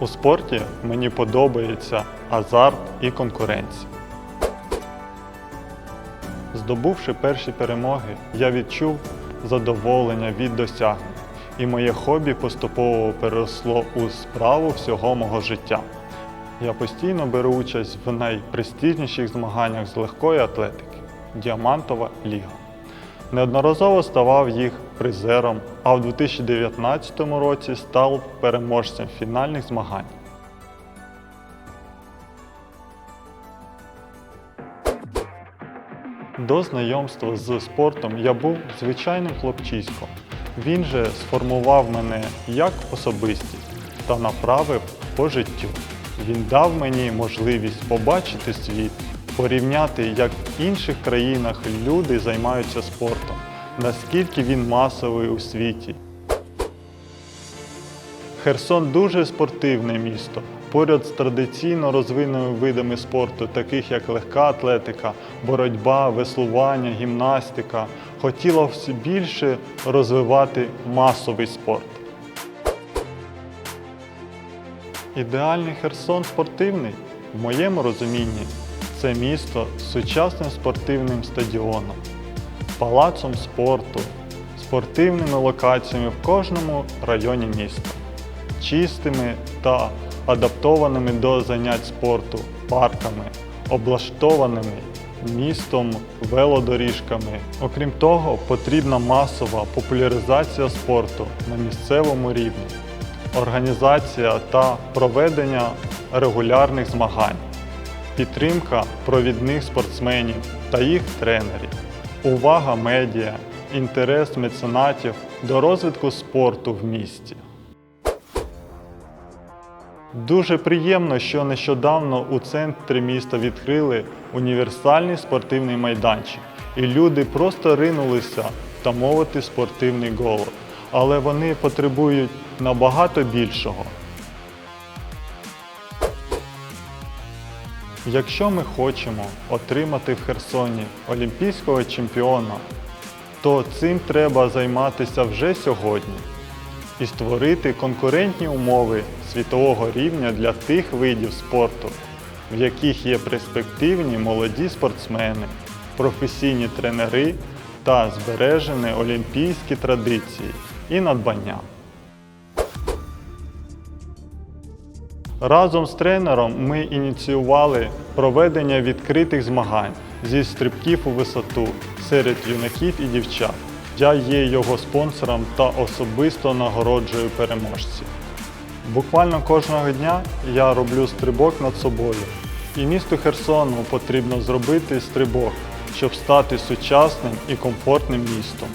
У спорті мені подобається азарт і конкуренція. Здобувши перші перемоги, я відчув задоволення від досягнень, і моє хобі поступово переросло у справу всього мого життя. Я постійно беру участь в найпрестижніших змаганнях з легкої атлетики Діамантова ліга. Неодноразово ставав їх призером, а в 2019 році став переможцем фінальних змагань. До знайомства з спортом я був звичайним хлопчиськом. Він же сформував мене як особистість та направив по життю. Він дав мені можливість побачити світ, порівняти, як в інших країнах люди займаються спортом, наскільки він масовий у світі. Херсон дуже спортивне місто. Поряд з традиційно розвиненими видами спорту, таких як легка атлетика, боротьба, веслування, гімнастика, хотіло все більше розвивати масовий спорт. Ідеальний Херсон спортивний, в моєму розумінні, це місто з сучасним спортивним стадіоном, палацом спорту, спортивними локаціями в кожному районі міста, чистими та адаптованими до занять спорту парками, облаштованими містом велодоріжками. Окрім того, потрібна масова популяризація спорту на місцевому рівні організація та проведення регулярних змагань, підтримка провідних спортсменів та їх тренерів, увага медіа, інтерес меценатів до розвитку спорту в місті. Дуже приємно, що нещодавно у центрі міста відкрили універсальний спортивний майданчик, і люди просто ринулися втамовити спортивний голод. Але вони потребують набагато більшого. Якщо ми хочемо отримати в Херсоні олімпійського чемпіона, то цим треба займатися вже сьогодні і створити конкурентні умови світового рівня для тих видів спорту, в яких є перспективні молоді спортсмени, професійні тренери та збережені олімпійські традиції і надбання. Разом з тренером ми ініціювали проведення відкритих змагань зі стрибків у висоту серед юнаків і дівчат. Я є його спонсором та особисто нагороджую переможців. Буквально кожного дня я роблю стрибок над собою. І місту Херсону потрібно зробити стрибок, щоб стати сучасним і комфортним містом.